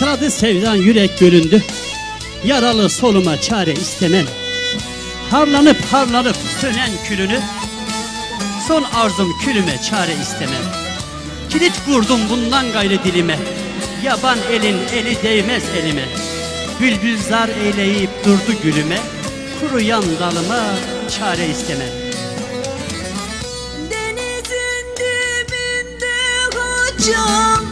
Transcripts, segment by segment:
Parçaladı sevdan yürek bölündü. Yaralı soluma çare istemem. Harlanıp harlanıp sönen külünü. Son arzum külüme çare istemem. Kilit vurdum bundan gayrı dilime. Yaban elin eli değmez elime. Bülbül zar eyleyip durdu gülüme. Kuruyan dalıma çare istemem. Denizin dibinde hocam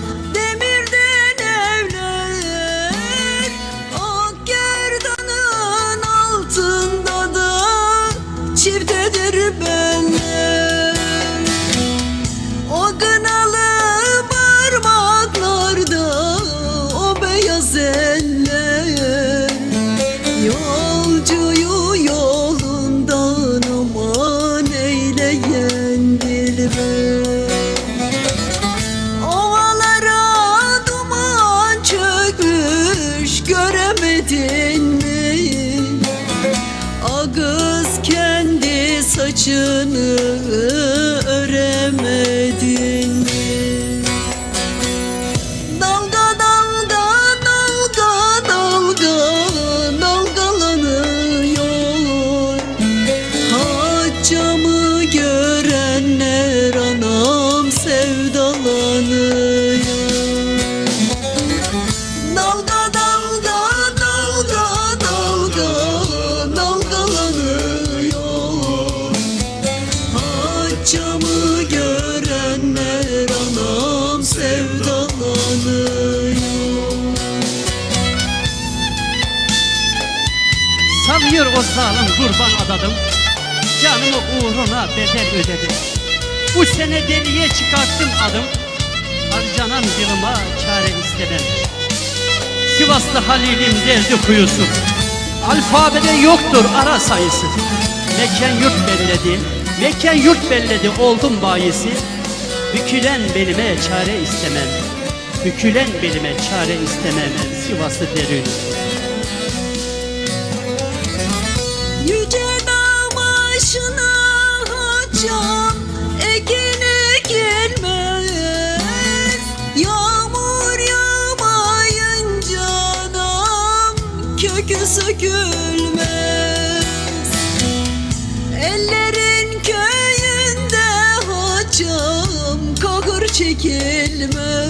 saçını Salıyor o zalim kurban adadım. Canımı uğruna bedel ödedim. Bu sene deliye çıkarttım adım. Harcanan yılıma çare istemem. Sivaslı Halil'im derdi kuyusu. Alfabede yoktur ara sayısı. Mekan yurt belledi Mekan yurt belledi oldum bayisi. Bükülen belime çare istemem. Bükülen belime çare istemem Sivaslı derin kökü sökülmez Ellerin köyünde hocam kahır çekilmez